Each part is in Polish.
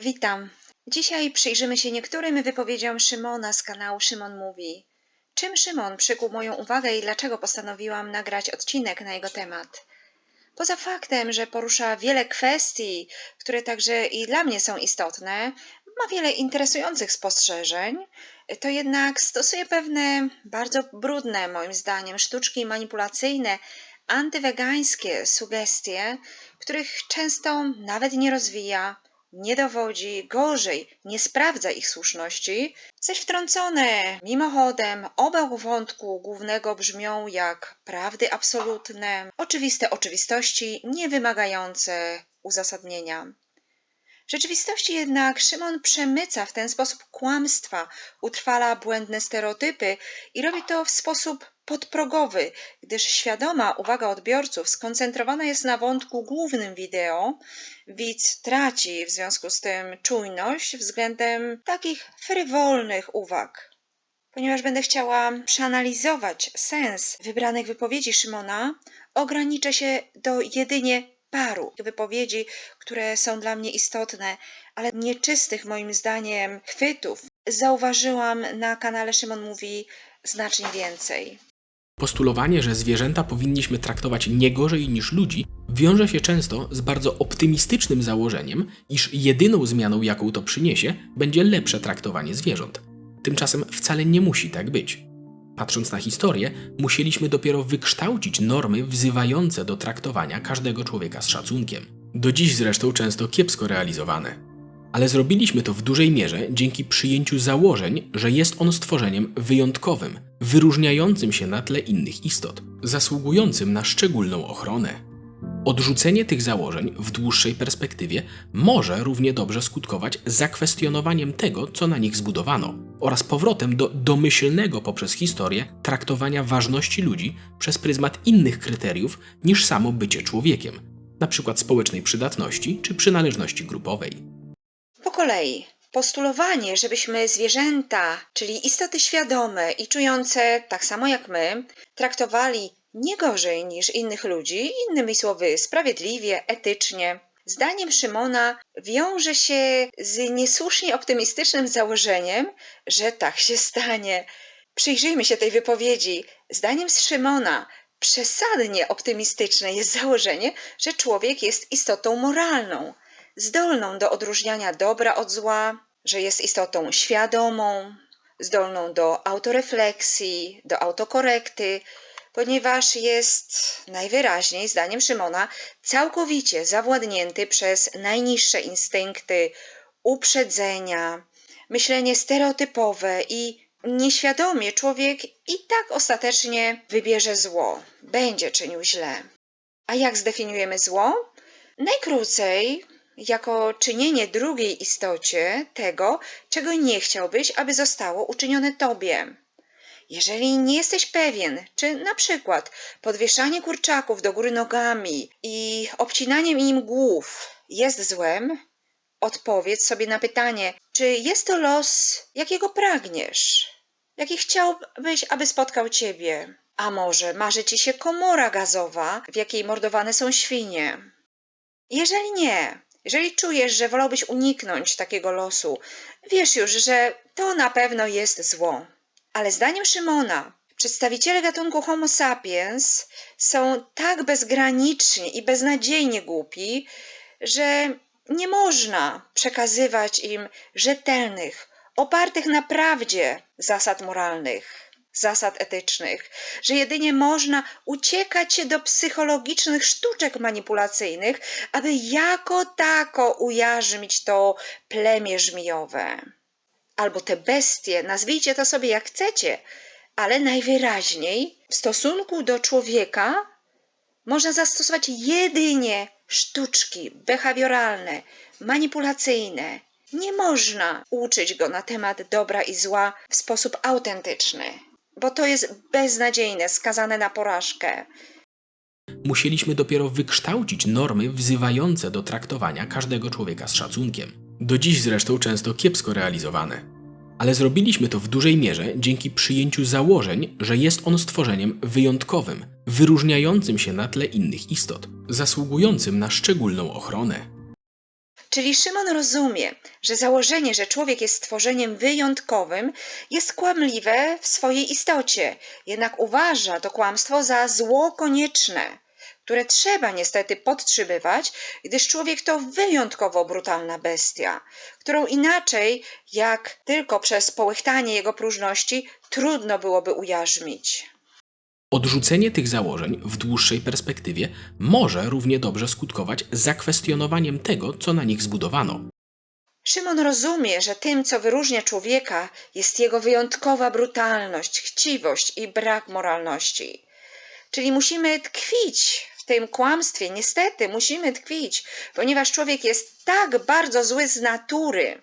Witam. Dzisiaj przyjrzymy się niektórym wypowiedziom Szymona z kanału Szymon Mówi. Czym Szymon przykuł moją uwagę i dlaczego postanowiłam nagrać odcinek na jego temat? Poza faktem, że porusza wiele kwestii, które także i dla mnie są istotne, ma wiele interesujących spostrzeżeń, to jednak stosuje pewne bardzo brudne, moim zdaniem, sztuczki manipulacyjne, antywegańskie sugestie, których często nawet nie rozwija, nie dowodzi, gorzej, nie sprawdza ich słuszności, zaś wtrącone mimochodem obok wątku głównego brzmią jak prawdy absolutne, oczywiste oczywistości, nie wymagające uzasadnienia. W rzeczywistości jednak Szymon przemyca w ten sposób kłamstwa, utrwala błędne stereotypy i robi to w sposób podprogowy, gdyż świadoma uwaga odbiorców skoncentrowana jest na wątku głównym wideo, widz traci w związku z tym czujność względem takich frywolnych uwag. Ponieważ będę chciała przeanalizować sens wybranych wypowiedzi Szymona, ograniczę się do jedynie paru wypowiedzi, które są dla mnie istotne, ale nieczystych moim zdaniem chwytów zauważyłam na kanale Szymon Mówi znacznie więcej. Postulowanie, że zwierzęta powinniśmy traktować nie gorzej niż ludzi, wiąże się często z bardzo optymistycznym założeniem, iż jedyną zmianą, jaką to przyniesie, będzie lepsze traktowanie zwierząt. Tymczasem wcale nie musi tak być. Patrząc na historię, musieliśmy dopiero wykształcić normy wzywające do traktowania każdego człowieka z szacunkiem. Do dziś zresztą często kiepsko realizowane. Ale zrobiliśmy to w dużej mierze dzięki przyjęciu założeń, że jest on stworzeniem wyjątkowym, wyróżniającym się na tle innych istot, zasługującym na szczególną ochronę. Odrzucenie tych założeń w dłuższej perspektywie może równie dobrze skutkować zakwestionowaniem tego, co na nich zbudowano, oraz powrotem do domyślnego poprzez historię traktowania ważności ludzi przez pryzmat innych kryteriów niż samo bycie człowiekiem, np. społecznej przydatności czy przynależności grupowej. Kolei. Postulowanie, żebyśmy zwierzęta, czyli istoty świadome i czujące tak samo jak my, traktowali nie gorzej niż innych ludzi, innymi słowy, sprawiedliwie, etycznie, zdaniem Szymona wiąże się z niesłusznie optymistycznym założeniem, że tak się stanie. Przyjrzyjmy się tej wypowiedzi. Zdaniem Szymona przesadnie optymistyczne jest założenie, że człowiek jest istotą moralną zdolną do odróżniania dobra od zła, że jest istotą świadomą, zdolną do autorefleksji, do autokorekty, ponieważ jest najwyraźniej, zdaniem Szymona, całkowicie zawładnięty przez najniższe instynkty uprzedzenia, myślenie stereotypowe i nieświadomie człowiek i tak ostatecznie wybierze zło, będzie czynił źle. A jak zdefiniujemy zło? Najkrócej, jako czynienie drugiej istocie tego, czego nie chciałbyś, aby zostało uczynione tobie. Jeżeli nie jesteś pewien, czy na przykład podwieszanie kurczaków do góry nogami i obcinaniem im głów jest złem, odpowiedz sobie na pytanie, czy jest to los, jakiego pragniesz, jaki chciałbyś, aby spotkał ciebie. A może marzy ci się komora gazowa, w jakiej mordowane są świnie. Jeżeli nie, jeżeli czujesz, że wolałbyś uniknąć takiego losu, wiesz już, że to na pewno jest zło. Ale zdaniem Szymona, przedstawiciele gatunku Homo sapiens są tak bezgraniczni i beznadziejnie głupi, że nie można przekazywać im rzetelnych, opartych na prawdzie zasad moralnych zasad etycznych, że jedynie można uciekać się do psychologicznych sztuczek manipulacyjnych, aby jako tako ujarzmić to plemię żmijowe. Albo te bestie, nazwijcie to sobie jak chcecie, ale najwyraźniej w stosunku do człowieka można zastosować jedynie sztuczki behawioralne, manipulacyjne. Nie można uczyć go na temat dobra i zła w sposób autentyczny bo to jest beznadziejne, skazane na porażkę. Musieliśmy dopiero wykształcić normy wzywające do traktowania każdego człowieka z szacunkiem. Do dziś zresztą często kiepsko realizowane. Ale zrobiliśmy to w dużej mierze dzięki przyjęciu założeń, że jest on stworzeniem wyjątkowym, wyróżniającym się na tle innych istot, zasługującym na szczególną ochronę. Czyli Szymon rozumie, że założenie, że człowiek jest stworzeniem wyjątkowym, jest kłamliwe w swojej istocie, jednak uważa to kłamstwo za zło konieczne, które trzeba niestety podtrzymywać, gdyż człowiek to wyjątkowo brutalna bestia, którą inaczej, jak tylko przez połychtanie jego próżności, trudno byłoby ujarzmić. Odrzucenie tych założeń w dłuższej perspektywie może równie dobrze skutkować zakwestionowaniem tego, co na nich zbudowano. Szymon rozumie, że tym, co wyróżnia człowieka, jest jego wyjątkowa brutalność, chciwość i brak moralności. Czyli musimy tkwić w tym kłamstwie, niestety musimy tkwić, ponieważ człowiek jest tak bardzo zły z natury,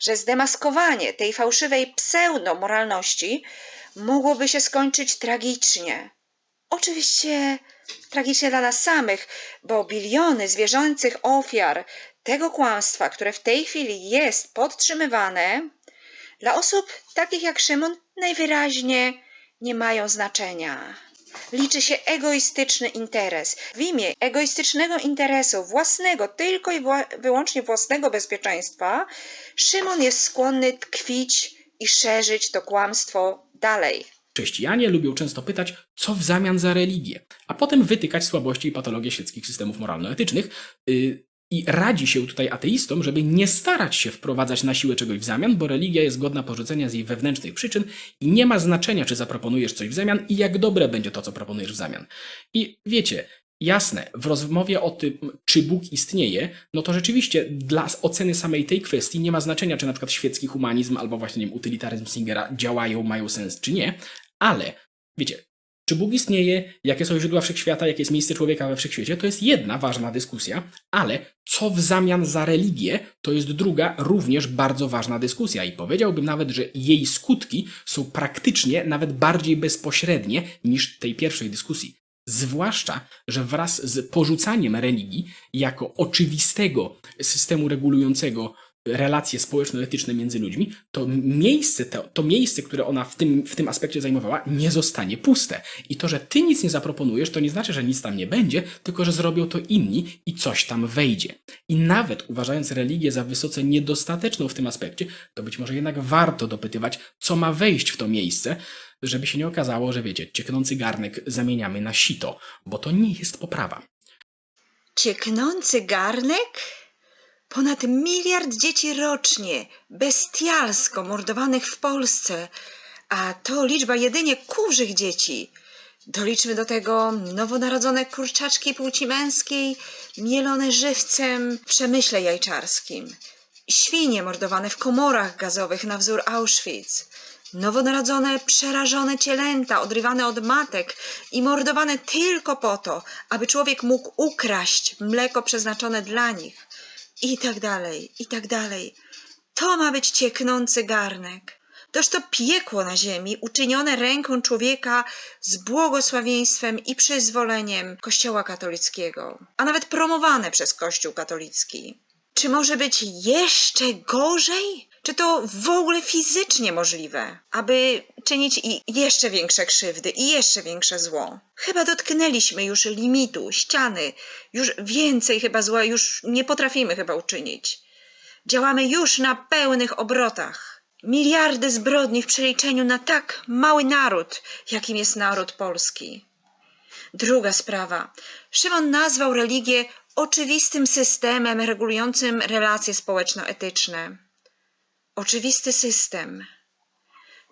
że zdemaskowanie tej fałszywej pseudomoralności mogłoby się skończyć tragicznie. Oczywiście tragicznie dla nas samych, bo biliony zwierzęcych ofiar tego kłamstwa, które w tej chwili jest podtrzymywane, dla osób takich jak Szymon najwyraźniej nie mają znaczenia. Liczy się egoistyczny interes. W imię egoistycznego interesu, własnego, tylko i wyłącznie własnego bezpieczeństwa, Szymon jest skłonny tkwić i szerzyć to kłamstwo dalej. Chrześcijanie lubią często pytać, co w zamian za religię, a potem wytykać słabości i patologie świeckich systemów moralno-etycznych. Yy, I radzi się tutaj ateistom, żeby nie starać się wprowadzać na siłę czegoś w zamian, bo religia jest godna porzucenia z jej wewnętrznych przyczyn i nie ma znaczenia, czy zaproponujesz coś w zamian i jak dobre będzie to, co proponujesz w zamian. I wiecie, jasne, w rozmowie o tym, czy Bóg istnieje, no to rzeczywiście dla oceny samej tej kwestii nie ma znaczenia, czy na przykład świecki humanizm albo właśnie nie wiem, utylitaryzm Singera działają, mają sens, czy nie, ale wiecie, czy Bóg istnieje, jakie są źródła wszechświata, jakie jest miejsce człowieka we wszechświecie, to jest jedna ważna dyskusja, ale co w zamian za religię, to jest druga, również bardzo ważna dyskusja. I powiedziałbym nawet, że jej skutki są praktycznie nawet bardziej bezpośrednie niż tej pierwszej dyskusji. Zwłaszcza, że wraz z porzucaniem religii jako oczywistego systemu regulującego relacje społeczno-etyczne między ludźmi, to miejsce, to, to miejsce, które ona w tym, w tym aspekcie zajmowała, nie zostanie puste. I to, że ty nic nie zaproponujesz, to nie znaczy, że nic tam nie będzie, tylko że zrobią to inni i coś tam wejdzie. I nawet uważając religię za wysoce niedostateczną w tym aspekcie, to być może jednak warto dopytywać, co ma wejść w to miejsce, żeby się nie okazało, że wiecie, cieknący garnek zamieniamy na sito, bo to nie jest poprawa. Cieknący garnek? Ponad miliard dzieci rocznie, bestialsko mordowanych w Polsce, a to liczba jedynie kurzych dzieci. Doliczmy do tego nowonarodzone kurczaczki płci męskiej, mielone żywcem w przemyśle jajczarskim, świnie mordowane w komorach gazowych na wzór Auschwitz, nowonarodzone, przerażone cielęta odrywane od matek i mordowane tylko po to, aby człowiek mógł ukraść mleko przeznaczone dla nich. I tak dalej, i tak dalej. To ma być cieknący garnek. Toż to piekło na ziemi, uczynione ręką człowieka z błogosławieństwem i przyzwoleniem Kościoła katolickiego, a nawet promowane przez Kościół katolicki. Czy może być jeszcze gorzej? Czy to w ogóle fizycznie możliwe, aby czynić i jeszcze większe krzywdy i jeszcze większe zło? Chyba dotknęliśmy już limitu, ściany, już więcej chyba zła już nie potrafimy chyba uczynić. Działamy już na pełnych obrotach. Miliardy zbrodni w przeliczeniu na tak mały naród, jakim jest naród polski. Druga sprawa. Szymon nazwał religię oczywistym systemem regulującym relacje społeczno-etyczne. Oczywisty system.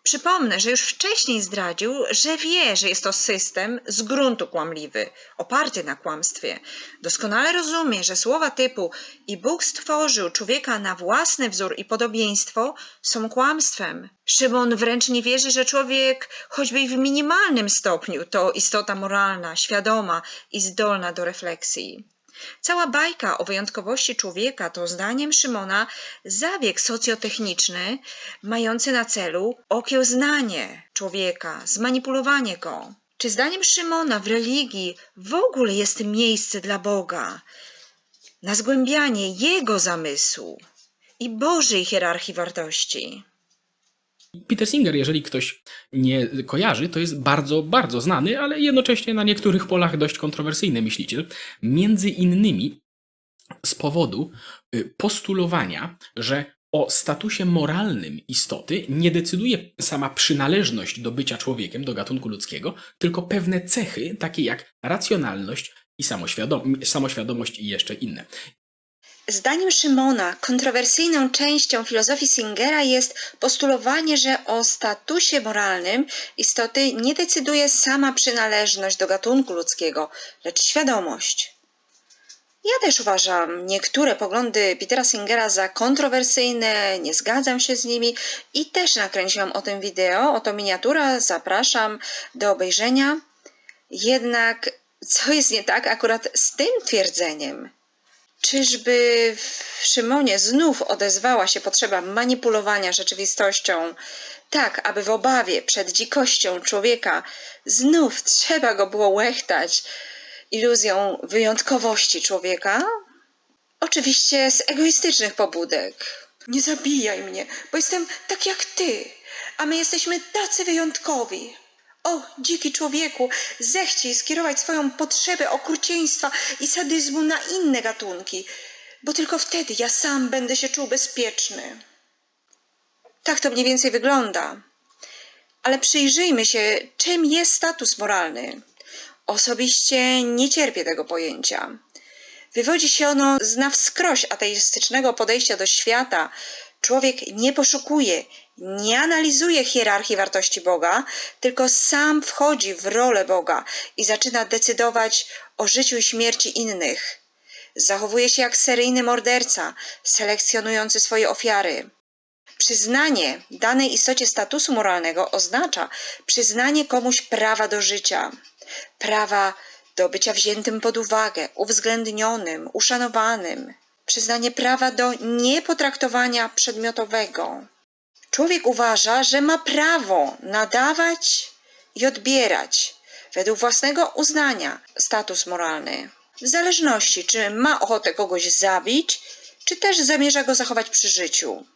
Przypomnę, że już wcześniej zdradził, że wie, że jest to system z gruntu kłamliwy, oparty na kłamstwie. Doskonale rozumie, że słowa typu i Bóg stworzył człowieka na własny wzór i podobieństwo są kłamstwem. Szymon wręcz nie wierzy, że człowiek, choćby i w minimalnym stopniu, to istota moralna, świadoma i zdolna do refleksji. Cała bajka o wyjątkowości człowieka to zdaniem Szymona zabieg socjotechniczny mający na celu okiełznanie człowieka, zmanipulowanie go. Czy zdaniem Szymona w religii w ogóle jest miejsce dla Boga na zgłębianie Jego zamysłu i Bożej hierarchii wartości? Peter Singer, jeżeli ktoś nie kojarzy, to jest bardzo, bardzo znany, ale jednocześnie na niektórych polach dość kontrowersyjny myśliciel. Między innymi z powodu y, postulowania, że o statusie moralnym istoty nie decyduje sama przynależność do bycia człowiekiem, do gatunku ludzkiego, tylko pewne cechy, takie jak racjonalność i samoświadom- samoświadomość i jeszcze inne. Zdaniem Szymona, kontrowersyjną częścią filozofii Singera jest postulowanie, że o statusie moralnym istoty nie decyduje sama przynależność do gatunku ludzkiego, lecz świadomość. Ja też uważam niektóre poglądy Petera Singera za kontrowersyjne, nie zgadzam się z nimi i też nakręciłam o tym wideo, oto miniatura, zapraszam do obejrzenia. Jednak co jest nie tak akurat z tym twierdzeniem? Czyżby w Szymonie znów odezwała się potrzeba manipulowania rzeczywistością, tak aby w obawie przed dzikością człowieka znów trzeba go było łechtać iluzją wyjątkowości człowieka? Oczywiście z egoistycznych pobudek. Nie zabijaj mnie, bo jestem tak jak ty, a my jesteśmy tacy wyjątkowi. O, dziki człowieku, zechciej skierować swoją potrzebę okrucieństwa i sadyzmu na inne gatunki, bo tylko wtedy ja sam będę się czuł bezpieczny. Tak to mniej więcej wygląda. Ale przyjrzyjmy się, czym jest status moralny. Osobiście nie cierpię tego pojęcia. Wywodzi się ono z na wskroś ateistycznego podejścia do świata. Człowiek nie poszukuje, nie analizuje hierarchii wartości Boga, tylko sam wchodzi w rolę Boga i zaczyna decydować o życiu i śmierci innych. Zachowuje się jak seryjny morderca, selekcjonujący swoje ofiary. Przyznanie danej istocie statusu moralnego oznacza przyznanie komuś prawa do życia, prawa do bycia wziętym pod uwagę, uwzględnionym, uszanowanym, przyznanie prawa do niepotraktowania przedmiotowego. Człowiek uważa, że ma prawo nadawać i odbierać według własnego uznania status moralny, w zależności czy ma ochotę kogoś zabić, czy też zamierza go zachować przy życiu.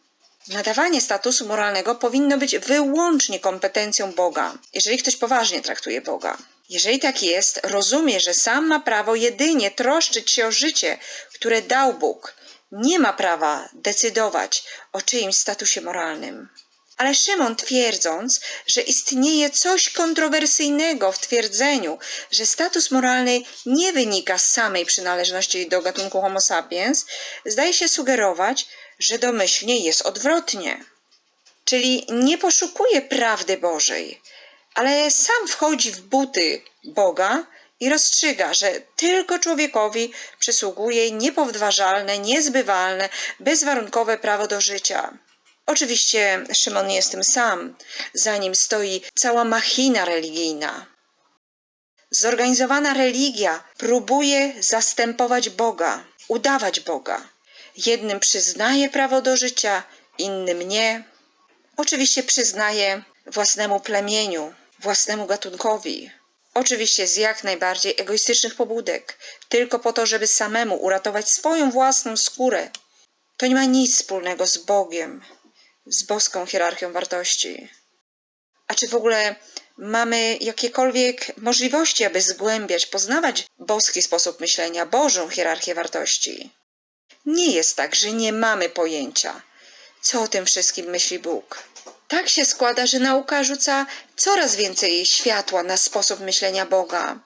Nadawanie statusu moralnego powinno być wyłącznie kompetencją Boga, jeżeli ktoś poważnie traktuje Boga. Jeżeli tak jest, rozumie, że sam ma prawo jedynie troszczyć się o życie, które dał Bóg. Nie ma prawa decydować o czyimś statusie moralnym. Ale Szymon twierdząc, że istnieje coś kontrowersyjnego w twierdzeniu, że status moralny nie wynika z samej przynależności do gatunku Homo sapiens, zdaje się sugerować, że domyślnie jest odwrotnie. Czyli nie poszukuje prawdy Bożej, ale sam wchodzi w buty Boga i rozstrzyga, że tylko człowiekowi przysługuje niepodważalne, niezbywalne, bezwarunkowe prawo do życia. Oczywiście Szymon nie jest tym sam, za nim stoi cała machina religijna. Zorganizowana religia próbuje zastępować Boga, udawać Boga. Jednym przyznaje prawo do życia, innym nie. Oczywiście przyznaje własnemu plemieniu, własnemu gatunkowi. Oczywiście z jak najbardziej egoistycznych pobudek, tylko po to, żeby samemu uratować swoją własną skórę. To nie ma nic wspólnego z Bogiem, z boską hierarchią wartości. A czy w ogóle mamy jakiekolwiek możliwości, aby zgłębiać, poznawać boski sposób myślenia, Bożą hierarchię wartości? Nie jest tak, że nie mamy pojęcia, co o tym wszystkim myśli Bóg. Tak się składa, że nauka rzuca coraz więcej światła na sposób myślenia Boga.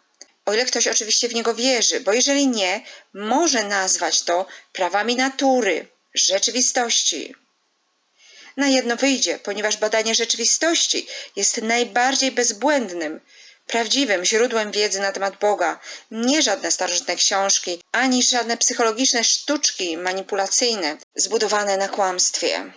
O ile ktoś oczywiście w niego wierzy, bo jeżeli nie, może nazwać to prawami natury, rzeczywistości. Na jedno wyjdzie, ponieważ badanie rzeczywistości jest najbardziej bezbłędnym, prawdziwym źródłem wiedzy na temat Boga, nie żadne starożytne książki, ani żadne psychologiczne sztuczki manipulacyjne zbudowane na kłamstwie.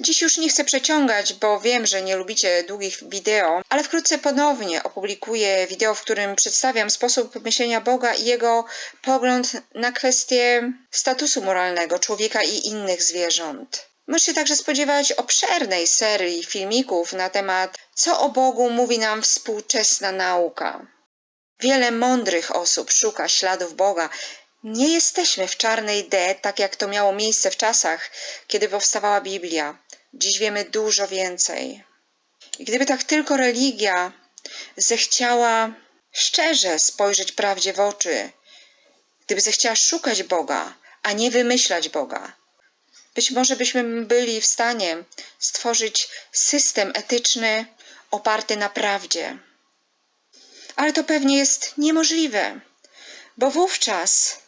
Dziś już nie chcę przeciągać, bo wiem, że nie lubicie długich wideo, ale wkrótce ponownie opublikuję wideo, w którym przedstawiam sposób myślenia Boga i jego pogląd na kwestię statusu moralnego człowieka i innych zwierząt. Możesz się także spodziewać obszernej serii filmików na temat, co o Bogu mówi nam współczesna nauka. Wiele mądrych osób szuka śladów Boga. Nie jesteśmy w czarnej D, tak jak to miało miejsce w czasach, kiedy powstawała Biblia. Dziś wiemy dużo więcej. I gdyby tak tylko religia zechciała szczerze spojrzeć prawdzie w oczy, gdyby zechciała szukać Boga, a nie wymyślać Boga, być może byśmy byli w stanie stworzyć system etyczny oparty na prawdzie. Ale to pewnie jest niemożliwe, bo wówczas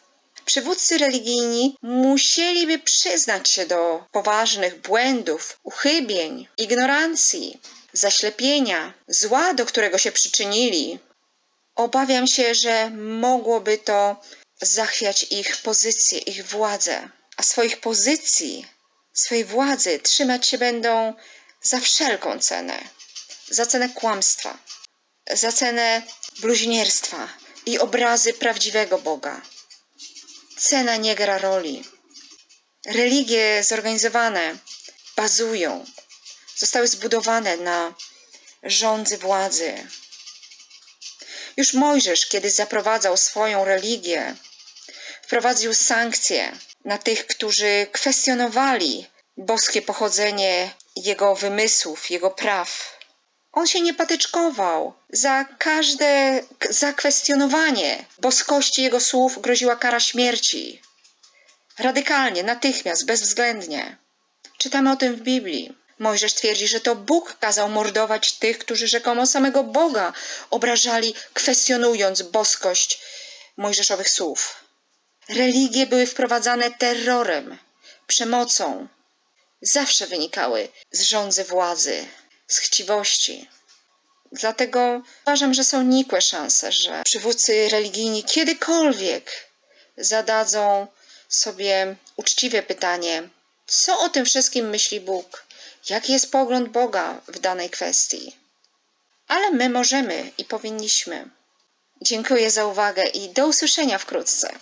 przywódcy religijni musieliby przyznać się do poważnych błędów, uchybień, ignorancji, zaślepienia, zła, do którego się przyczynili. Obawiam się, że mogłoby to zachwiać ich pozycję, ich władzę, a swoich pozycji, swojej władzy trzymać się będą za wszelką cenę, za cenę kłamstwa, za cenę bluźnierstwa i obrazy prawdziwego Boga. Cena nie gra roli. Religie zorganizowane bazują, zostały zbudowane na rządzy władzy. Już Mojżesz, kiedy zaprowadzał swoją religię, wprowadził sankcje na tych, którzy kwestionowali boskie pochodzenie jego wymysłów, jego praw. On się nie patyczkował. Za każde zakwestionowanie boskości jego słów groziła kara śmierci. Radykalnie, natychmiast, bezwzględnie. Czytamy o tym w Biblii. Mojżesz twierdzi, że to Bóg kazał mordować tych, którzy rzekomo samego Boga obrażali, kwestionując boskość mojżeszowych słów. Religie były wprowadzane terrorem, przemocą. Zawsze wynikały z rządzy władzy, z chciwości. Dlatego uważam, że są nikłe szanse, że przywódcy religijni kiedykolwiek zadadzą sobie uczciwe pytanie, co o tym wszystkim myśli Bóg, jaki jest pogląd Boga w danej kwestii. Ale my możemy i powinniśmy. Dziękuję za uwagę i do usłyszenia wkrótce.